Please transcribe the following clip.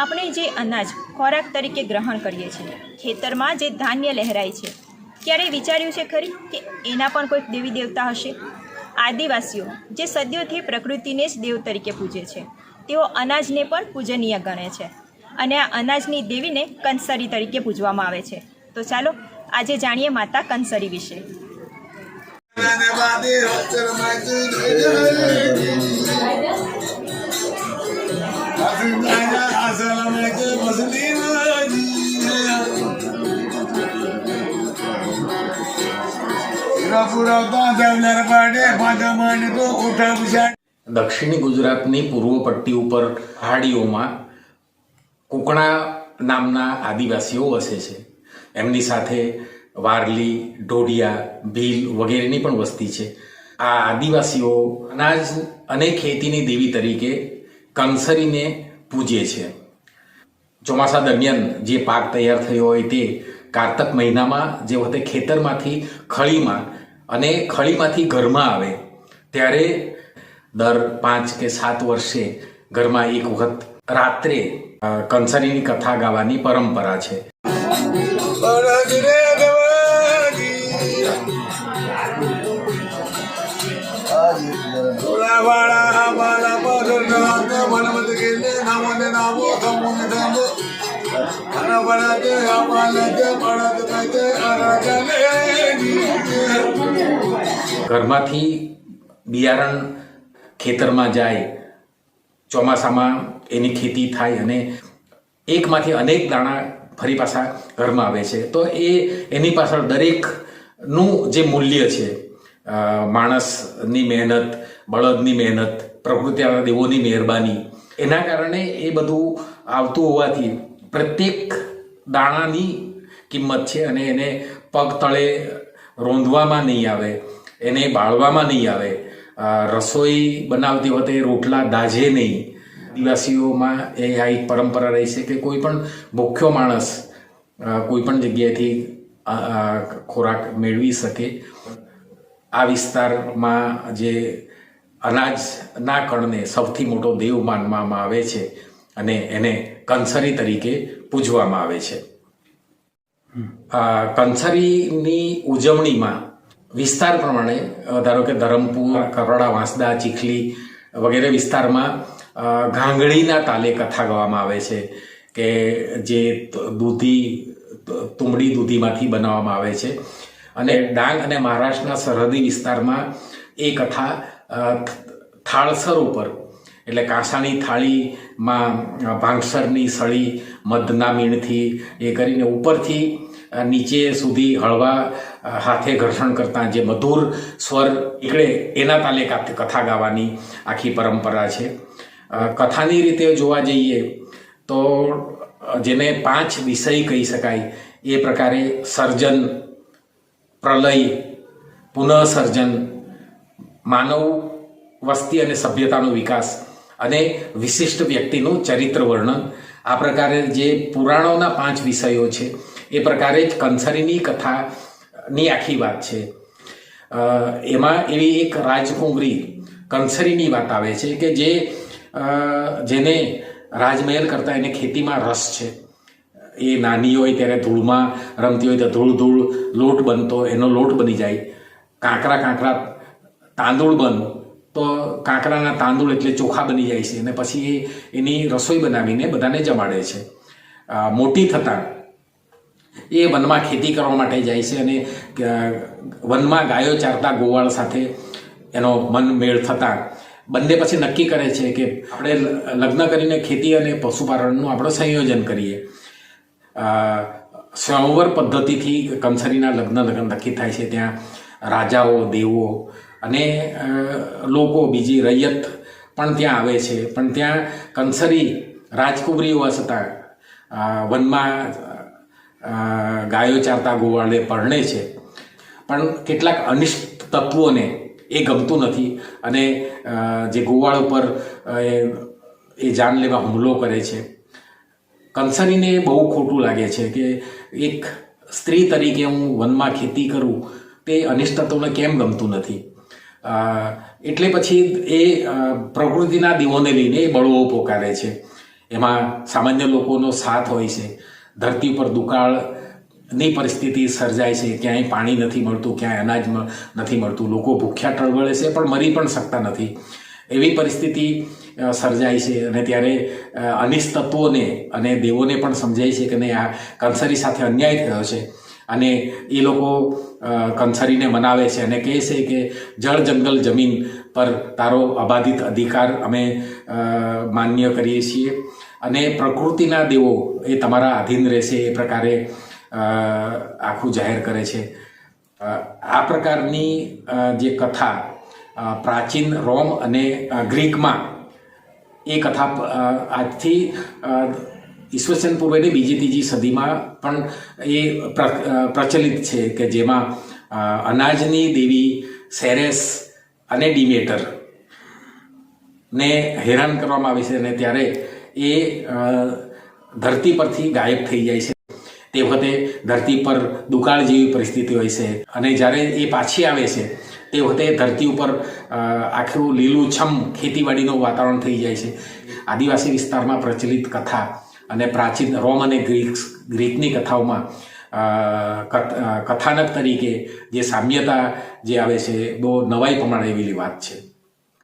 આપણે જે અનાજ ખોરાક તરીકે ગ્રહણ કરીએ છીએ, ખેતરમાં જે ધાન્ય લહેરાય છે ક્યારેય વિચાર્યું છે ખરી કે એના પણ કોઈક દેવી દેવતા હશે? આદિવાસીઓ જે સદીઓથી પ્રકૃતિને જ દેવ તરીકે પૂજે છે, તેઓ અનાજને પણ પૂજનીય ગણે છે અને આ અનાજની દેવીને કંસરી તરીકે પૂજવામાં આવે છે. તો ચાલો, આજે જાણીએ માતા કંસરી વિશે. પુરાવતા દક્ષિણી ગુજરાતની પૂર્વ પટ્ટી ઉપર પહાડીઓમાં કુકણા નામના આદિવાસીઓ વસે છે. એમની સાથે વારલી ઢોડિયા ભીલ વગેરેની પણ વસ્તી છે. આ આદિવાસીઓ અનાજ અને ખેતીની દેવી તરીકે કંસરીને પૂજે છે. ચોમાસા દરમિયાન જે પાક તૈયાર થયો હોય તે કારતક મહિનામાં જે વખતે ખેતરમાંથી ખળીમાં અને ખળીમાંથી ઘરમાં આવે, ત્યારે દર પાંચ કે સાત વર્ષે ઘરમાં એક વખત રાત્રે કંસારીની કથા ગાવાની પરંપરા છે. વાળા કેલે નામને નામો કમુને નામો. અન બળદ આવાળદ બળદ કતે અરગલે ઘરમાંથી બિયારણ ખેતરમાં જાય, ચોમાસામાં એની ખેતી થાય અને એકમાંથી અનેક દાણા ફરી પાછા ઘરમાં આવે છે. તો એ એની પાછળ દરેકનું જે મૂલ્ય છે માણસની મહેનત, બળદની મહેનત પ્રકૃતિના દેવોની મહેરબાની એના કારણે એ બધું આવતું હોવાથી પ્રત્યેક દાણાની કિંમત છે અને એને પગ તળે રોંધવામાં નહીં આવે, એને બાળવામાં નહીં આવે. રસોઈ બનાવતી વખતે રોટલા દાઝે નહીં. આદિવાસીઓમાં એ આ એક પરંપરા રહી છે કે કોઈ પણ ભૂખ્યો માણસ કોઈ પણ જગ્યાએથી ખોરાક મેળવી શકે. આ વિસ્તારમાં જે અનાજના કણને સૌથી મોટો દેવ માનવામાં આવે છે અને એને કંસરી તરીકે પૂજવામાં આવે છે. કંસરીની ઉજવણીમાં વિસ્તાર પ્રમાણે ધારો કે ધરમપુર કરોડા વાંસદા ચીખલી વગેરે વિસ્તારમાં અ, તાલે કથા ગાવામાં આવે છે કે જે દૂધી તુંબડી દૂધીમાંથી બનાવવામાં આવે છે. અને ડાંગ અને મહારાષ્ટ્રના સરહદી વિસ્તારમાં એ કથા થાળસર ઉપર. એટલે કાંસાની થાળીમાં ભાંગસરની સળી, મધના મીણથી એ કરીને ઉપરથી નીચે સુધી હળવા હાથે ઘર્ષણ કરતા જે મધુર સ્વર નીકળે, એના તાલે કથા ગાવાની આખી પરંપરા છે. કથાની રીતે જોવા જઈએ તો જેને પાંચ વિષય કહી શકાય, એ પ્રકારે સર્જન, પ્રલય, પુનઃસર્જન માનવ વસ્તી અને સભ્યતાનો વિકાસ અને વિશિષ્ટ વ્યક્તિનું ચરિત્ર વર્ણન. આ પ્રકારે જે પુરાણોના પાંચ વિષયો છે, એ પ્રકારે જ કંસરીની કથાની આખી વાત છે. એમાં એવી એક રાજકુંવરી કંસરીની વાત આવે છે કે જે જેને રાજમહેલ કરતાં એને ખેતીમાં રસ છે. એ નાની હોય ત્યારે ધૂળમાં રમતી હોય તો ધૂળ ધૂળ લોટ બનતો, એનો લોટ બની જાય. કાંકરા કાંકરા તાંદૂળ બનવું, તો કાંકરાના તાંદૂળ એટલે ચોખા બની જાય છે અને પછી એની રસોઈ બનાવીને બધાને જમાડે છે. મોટી થતાં એ વનમાં ખેતી કરવા માટે જાય છે અને વનમાં ગાયો ચારતા ગોવાળ સાથે એનો મન મેળ થતાં બંને પછી નક્કી કરે છે કે આપણે લગ્ન કરીને ખેતી અને પશુપાલનનું આપણે સંયોજન કરીએ. સ્વયંવર પદ્ધતિથી કંસરીના લગ્ન લગ્ન નક્કી થાય છે. ત્યાં રાજાઓ, દેવો અને લોકો બીજી રૈયત પણ ત્યાં આવે છે. પણ ત્યાં કંસરી રાજકુબરી હોવા છતાં વનમાં ગાયો ચારતા ગોવાળે પરણે છે. પણ કેટલાક અનિષ્ટ તત્વોને એ ગમતું નથી અને જે ગોવાળ ઉપર એ- જાનલેવા હુમલો કરે છે. કંસરીને બહુ ખોટું લાગે છે કે એક સ્ત્રી તરીકે હું વનમાં ખેતી કરું, તે અનિષ્ટ તત્વોને કેમ ગમતું નથી? એટલે પછી એ પ્રકૃતિના દીવોને લઈને એ બળવો પોકારે છે. એમાં સામાન્ય લોકોનો સાથ હોય છે. ધરતી પર દુકાળની પરિસ્થિતિ સર્જાય છે. ક્યાંય પાણી નથી મળતું, ક્યાંય અનાજ નથી મળતું. લોકો ભૂખ્યા ટળવળે છે, પણ મરી પણ શકતા નથી. એવી પરિસ્થિતિ સર્જાય છે અને ત્યારે અનિષ્ટ તત્વોને અને દેવોને પણ સમજાય છે કે નહીં, આ કંસરી સાથે અન્યાય થયો છે. અને એ લોકો કંસારીને મનાવે છે અને કહે છે કે જળ જંગલ જમીન પર તારો અબાધિત અધિકાર અમે માન્ય કરીએ છીએ. અને પ્રકૃતિના દેવો એ તમારા આધીન રહેશે એ પ્રકારે આખું જાહેર કરે છે. આ પ્રકારની જે કથા પ્રાચીન રોમ અને ગ્રીકમાં એ કથા આજથી ઈસવીસન પૂર્વેની બીજી ત્રીજી સદીમાં પણ એ પ્રચલિત છે કે જેમાં અનાજની દેવી સેરેસ અને ડિમેટર ને હેરાન કરવામાં આવે છે અને ત્યારે એ ધરતી પરથી ગાયબ થઈ જાય છે. તે વખતે ધરતી પર દુકાળ જેવી પરિસ્થિતિ હોય છે અને જ્યારે એ પાછી આવે છે, તે વખતે ધરતી ઉપર આખું લીલુંછમ ખેતીવાડીનું વાતાવરણ થઈ જાય છે. આદિવાસી વિસ્તારમાં પ્રચલિત કથા અને પ્રાચીન રોમ અને ગ્રીક, ગ્રીકની કથાઓમાં કથ- કથાનક તરીકે જે સામ્યતા જે આવે છે, બહુ નવાઈ પ્રમાણે એવી વાત છે.